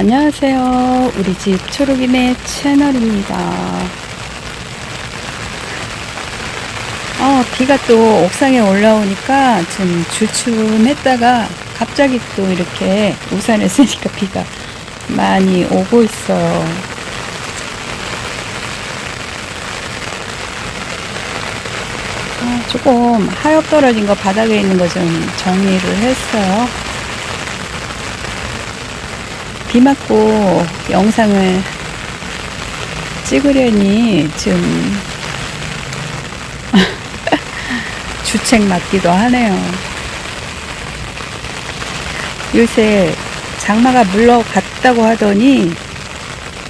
안녕하세요. 우리 집 초록이네 채널입니다. 어, 비가 또 옥상에 올라오니까 좀 주춤했다가 갑자기 또 이렇게 우산을 쓰니까 비가 많이 오고 있어요. 아, 조금 하엽 떨어진 거 바닥에 있는 거 좀 정리를 했어요. 비 맞고 영상을 찍으려니 좀 주책 맞기도 하네요. 요새 장마가 물러갔다고 하더니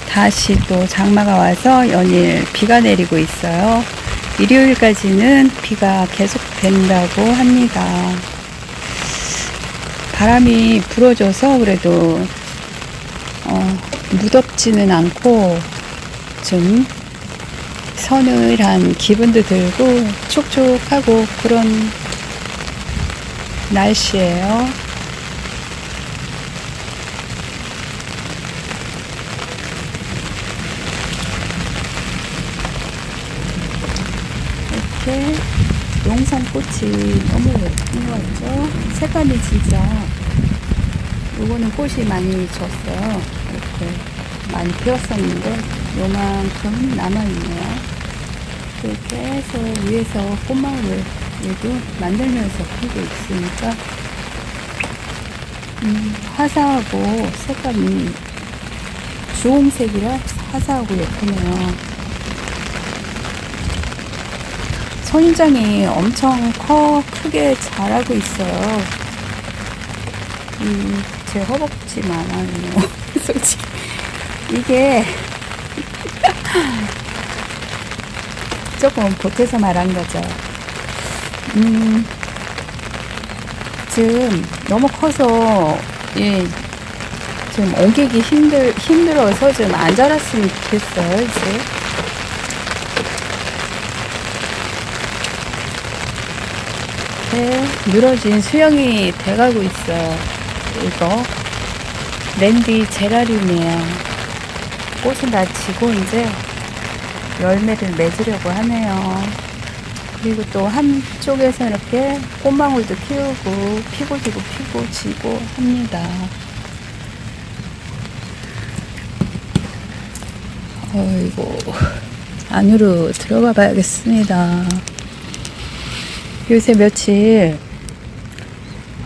다시 또 장마가 와서 연일 비가 내리고 있어요. 일요일까지는 비가 계속 된다고 합니다. 바람이 불어줘서 그래도 어, 무덥지는 않고 좀 서늘한 기분도 들고 촉촉하고 그런 날씨예요. 이렇게 용산꽃이 너무 예쁜 것 같죠? 색감이 진짜 요거는 꽃이 많이 졌어요. 이렇게 많이 피었었는데 요만큼 남아있네요. 해서 위에서 꽃망울을 얘도 만들면서 피고 있으니까 음, 화사하고 색감이 주홍색이라 화사하고 예쁘네요. 선인장이 엄청 커 크게 자라고 있어요. 음, 제 허벅지만하네요. 솔직히 이게 조금 보태서 말한 거죠. 음, 지금 너무 커서 예, 좀 옮기기 힘들 힘들어서 좀안 자랐으면 좋겠어요. 이제. 네, 늘어진 수영이 돼가고 있어요. 이거 랜디 제라늄이에요. 꽃은 다 지고 이제 열매를 맺으려고 하네요. 그리고 또 한쪽에서 이렇게 꽃망울도 키우고 피고 지고 피고 지고 합니다. 어이고 안으로 들어가 봐야겠습니다. 요새 며칠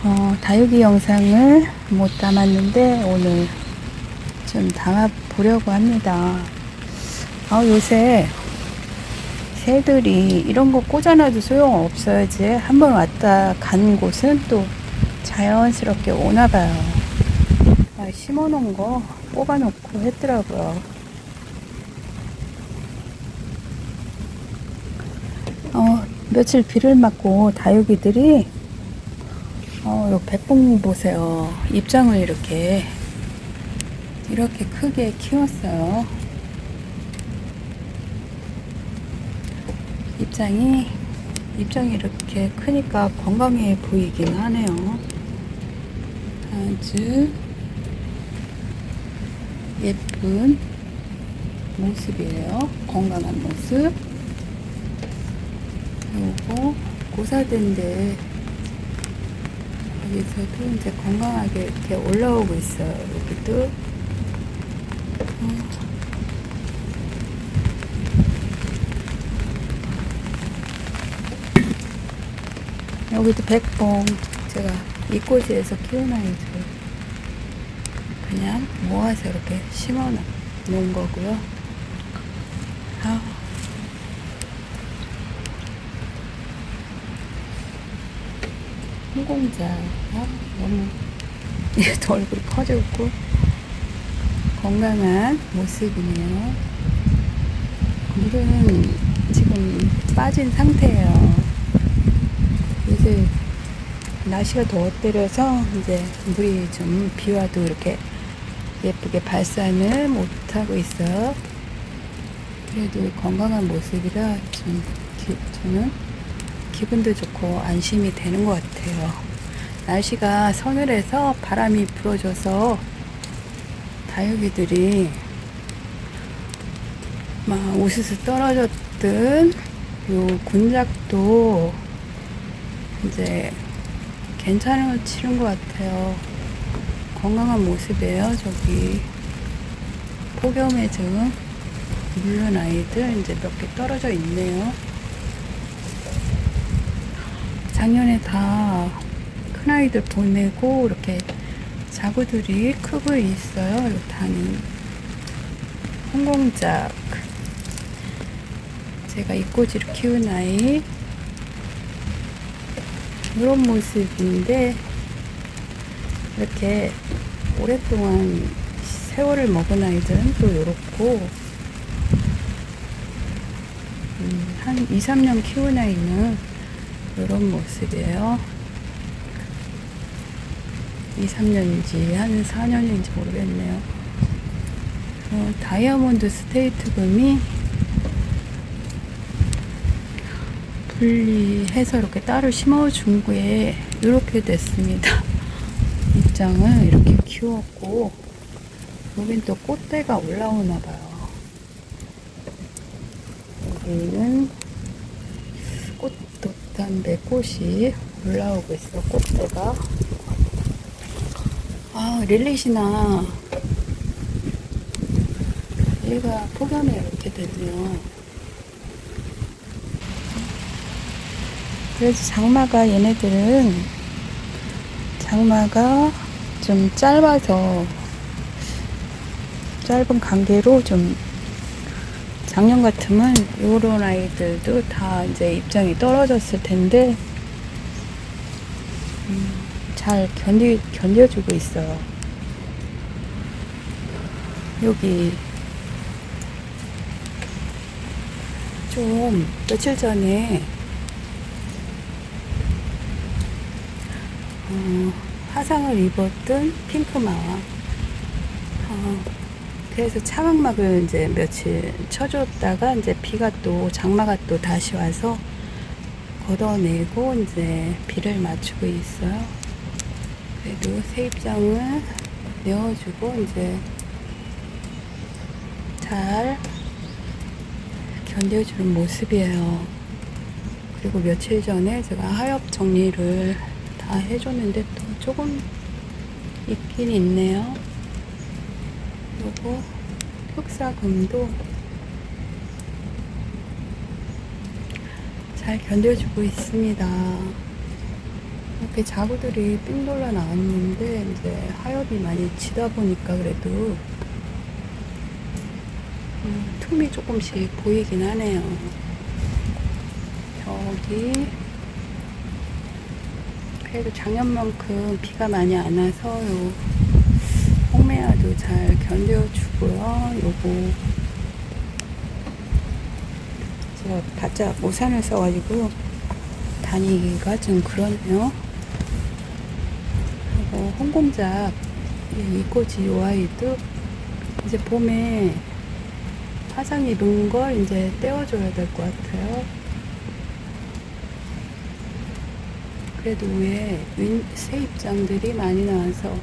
어, 다육이 영상을 못 담았는데 오늘 좀 담아 보려고 합니다. 아, 요새 새들이 이런 거 꽂아놔도 소용없어야지 한 번 왔다 간 곳은 또 자연스럽게 오나 봐요. 아, 심어놓은 거 뽑아놓고 했더라고요. 어, 며칠 비를 맞고 다육이들이 어, 요 백봉 보세요. 입장을 이렇게 이렇게 크게 키웠어요. 입장이 입장이 이렇게 크니까 건강해 보이긴 하네요. 아주 예쁜 모습이에요. 건강한 모습. 요거 고사된데 여기서도 이제 건강하게 이렇게 올라오고 있어요. 여기도 여기도 백봉 제가 이꼬지에서 키운 아이들 그냥 모아서 이렇게 심어 놓은 거고요. 아, 항공자 아, 너무 얘도 얼굴이 커졌고 건강한 모습이네요. 물은 지금 빠진 상태예요. 요새 날씨가 더워때려서 이제 물이 좀 비와도 이렇게 예쁘게 발산을 못하고 있어요. 그래도 건강한 모습이라 좀 기- 저는 기분도 좋고 안심이 되는 것 같아요. 날씨가 서늘해서 바람이 불어줘서 다육이들이 막 우수수 떨어졌던 요 군작도 이제 괜찮은 걸 치른 것 같아요. 건강한 모습이에요. 저기 폭염에좀 물른 아이들 이제 몇 개 떨어져 있네요. 작년에 다 큰 아이들 보내고 이렇게 자구들이 크고 있어요. 요 단이 홍공작 제가 이꼬지를 키운 아이 이런 모습인데 이렇게 오랫동안 세월을 먹은 아이들은 또 이렇고 음, 한 2, 3년 키운 아이는 이런 모습이에요. 2, 3년인지 한 4년인지 모르겠네요. 어, 다이아몬드 스테이트 금이 분리해서 이렇게 따로 심어준 후에 이렇게 됐습니다. 입장을 이렇게 키웠고 여긴 또 꽃대가 올라오나 봐요. 여기는 담배 꽃이 올라오고 있어. 꽃대가. 아, 릴릿이나. 얘가 폭염에 이렇게 됐네요. 그래서 장마가 얘네들은 장마가 좀 짧아서 짧은 관계로 좀 작년 같으면 요런 아이들도 다 이제 입장이 떨어졌을 텐데 음, 잘 견디, 견뎌주고 있어요. 여기 좀 며칠 전에 어, 화상을 입었던 핑크마와 어, 그래서 차광막을 이제 며칠 쳐줬다가 이제 비가 또 장마가 또 다시 와서 걷어내고 이제 비를 맞추고 있어요. 그래도 세입장을 내어주고 이제 잘 견뎌주는 모습이에요. 그리고 며칠 전에 제가 하엽 정리를 다 해줬는데 또 조금 있긴 있네요. 그리고 흑사금도 잘 견뎌주고 있습니다. 이렇게 자구들이 삥 돌려 나왔는데 이제 하엽이 많이 지다 보니까 그래도 음, 틈이 조금씩 보이긴 하네요. 저기 그래도 작년만큼 비가 많이 안 와서 요 홍매화도 잘 견뎌주고요. 요거 제가 바짝 우산을 써가지고 다니기가 좀 그러네요. 그리고 홍공작 이꼬지 요 아이도 이제 봄에 화상 입은 걸 이제 떼어줘야 될 것 같아요. 그래도 위에 윈, 새 입장들이 많이 나와서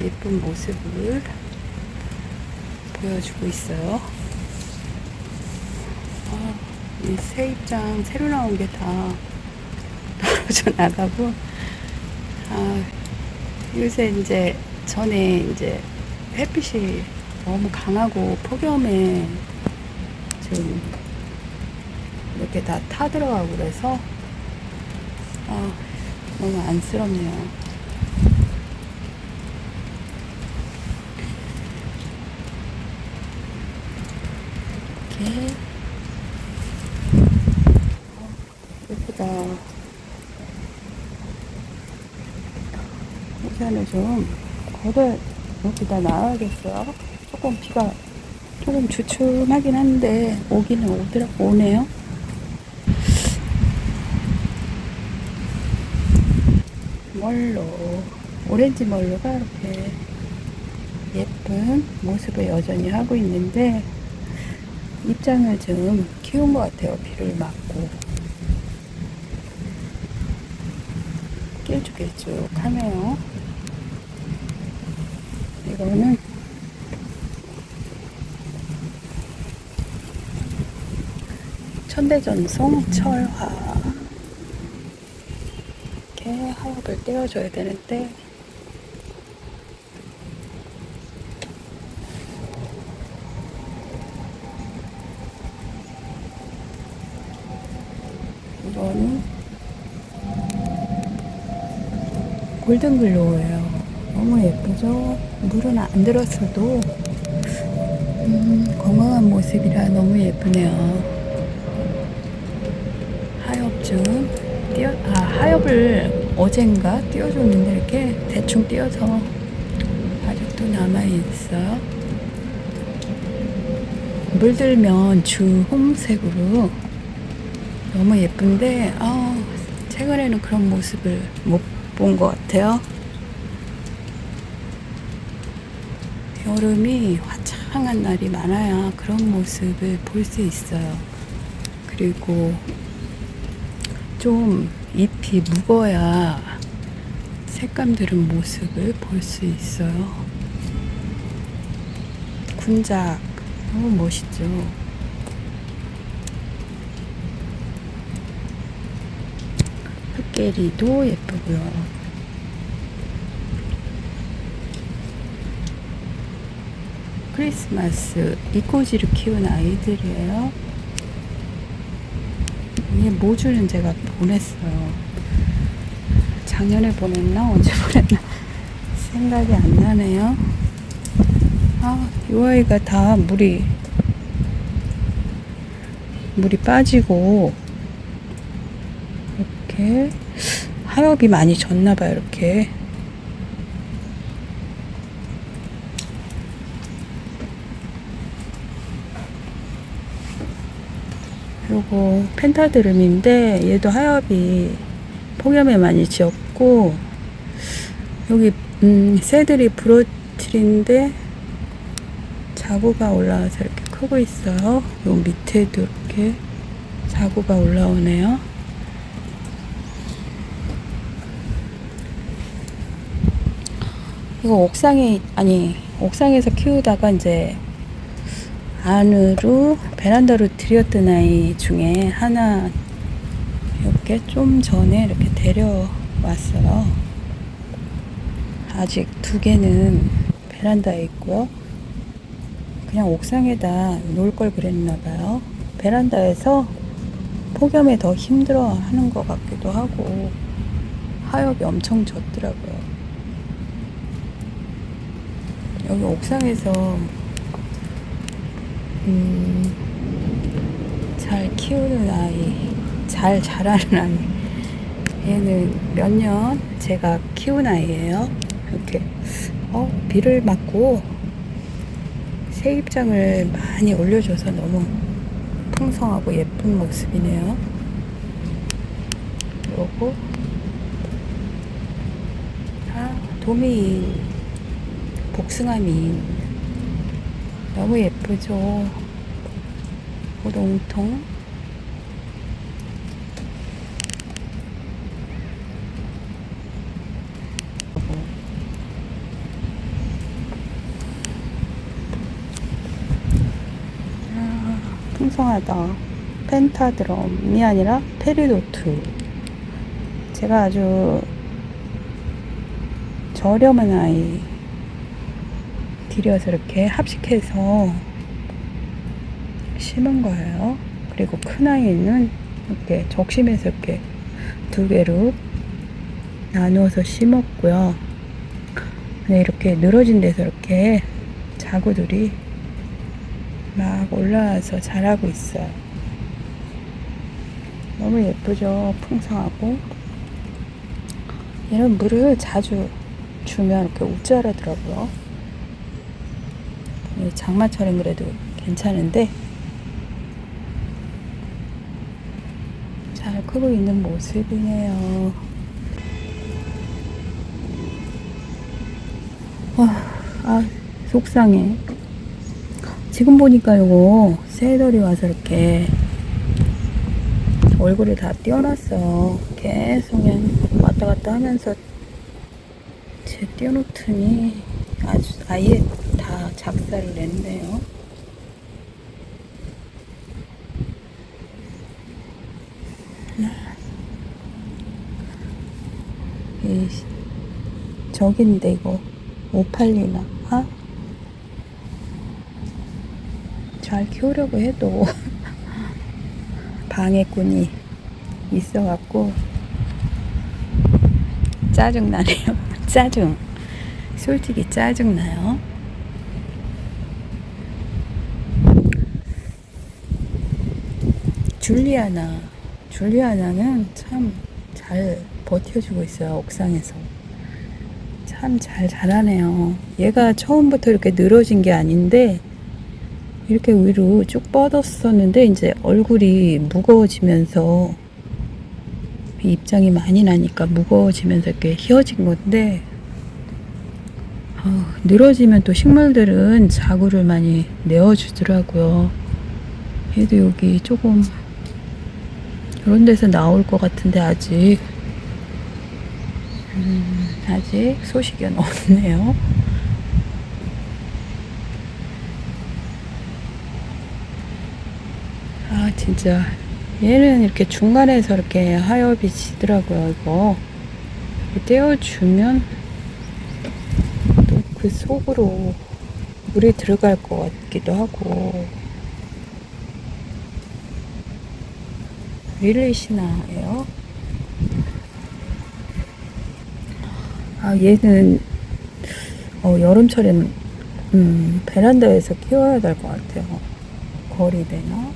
예쁜 모습을 보여주고 있어요. 아, 이 새 입장 새로 나온 게 다 떨어져 나가고, 아, 요새 이제 전에 이제 햇빛이 너무 강하고 폭염에 좀 이렇게 다 타들어가고 그래서 아, 너무 안쓰럽네요. 이렇게 어, 예쁘다. 우산을 좀 걷어 여기다 놔야겠어요. 조금 비가 조금 주춤하긴 한데 오기는 오더라 오네요. 멀로 오렌지 멀로가 이렇게 예쁜 모습을 여전히 하고 있는데 입장을 좀 키운 것 같아요. 비를 맞고 길쭉하네요. 이거는 천대전송 철화 이렇게 하엽을 떼어줘야 되는데 골든글로우예요. 너무 예쁘죠? 물은 안 들었어도 음, 건강한 모습이라 너무 예쁘네요. 하엽 좀 띄어, 아, 하엽을 어젠가 띄워줬는데 이렇게 대충 띄어서 아직도 남아 있어요. 물들면 주홍색으로 너무 예쁜데, 아 최근에는 그런 모습을 못 본 것 같아요. 여름이 화창한 날이 많아야 그런 모습을 볼 수 있어요. 그리고 좀 잎이 묵어야 색감 들은 모습을 볼 수 있어요. 군작 너무 멋있죠. 흑계리도 예쁘고요. 크리스마스 이꼬지를 키운 아이들이에요. 이 모주는 제가 보냈어요. 작년에 보냈나 언제 보냈나 생각이 안 나네요. 아, 이 아이가 다 물이 물이 빠지고 이렇게 하엽이 많이 졌나 봐요. 이렇게 요거 펜타드름인데 얘도 하엽이 폭염에 많이 지었고 여기 음, 새들이 브로틸인데 자구가 올라와서 이렇게 크고 있어요. 요 밑에도 이렇게 자구가 올라오네요. 이거 옥상에 아니 옥상에서 키우다가 이제 안으로 베란다로 들였던 아이 중에 하나 이렇게 좀 전에 이렇게 데려왔어요. 아직 두 개는 베란다에 있고요. 그냥 옥상에다 놓을 걸 그랬나 봐요. 베란다에서 폭염에 더 힘들어 하는 것 같기도 하고 하엽이 엄청 졌더라고요. 여기 옥상에서 음, 잘 키우는 아이, 잘 자라는 아이. 얘는 몇 년 제가 키운 아이예요. 이렇게 어, 비를 맞고 새 입장을 많이 올려줘서 너무 풍성하고 예쁜 모습이네요. 요거 아, 도미인, 복숭아미인 너무 예쁘죠? 우동통. 아, 풍성하다. 펜타드럼이 아니라 페리도트. 제가 아주 저렴한 아이 들여서 이렇게 합식해서 심은 거예요. 그리고 큰 아이는 이렇게 적심해서 이렇게 두 개로 나누어서 심었고요. 근데 이렇게 늘어진 데서 이렇게 자구들이 막 올라와서 자라고 있어요. 너무 예쁘죠? 풍성하고. 얘는 물을 자주 주면 이렇게 우짜라더라고요. 이 장마철엔 그래도 괜찮은데 잘 크고 있는 모습이네요. 와, 아, 속상해. 지금 보니까 요거 새들이 와서 이렇게 얼굴을 다 띄워놨어. 계속 그냥 왔다 갔다 하면서 제 띄워놓더니 아주 아예 다 작사를 냈네요. 네. 이 저긴데 이거 못 팔리나? 아? 잘 키우려고 해도 방해꾼이 있어갖고 짜증나네요. 짜증. 솔직히 짜증나요. 줄리아나 줄리아나는 참 잘 버텨주고 있어요 옥상에서 참 잘 자라네요 얘가 처음부터 이렇게 늘어진 게 아닌데 이렇게 위로 쭉 뻗었었는데 이제 얼굴이 무거워지면서 이 입장이 많이 나니까 무거워지면서 이렇게 휘어진 건데 아, 늘어지면 또 식물들은 자구를 많이 내어주더라고요. 얘도 여기 조금 그런 데서 나올 것 같은데 아직. 음, 아직 소식이 없네요. 아 진짜. 얘는 이렇게 중간에서 이렇게 하엽이 지더라고요 이거. 떼어주면 또 그 속으로 물이 들어갈 것 같기도 하고 릴리시나예요 아 얘는 어, 여름철엔 음, 베란다에서 키워야 될 것 같아요 거리 되나?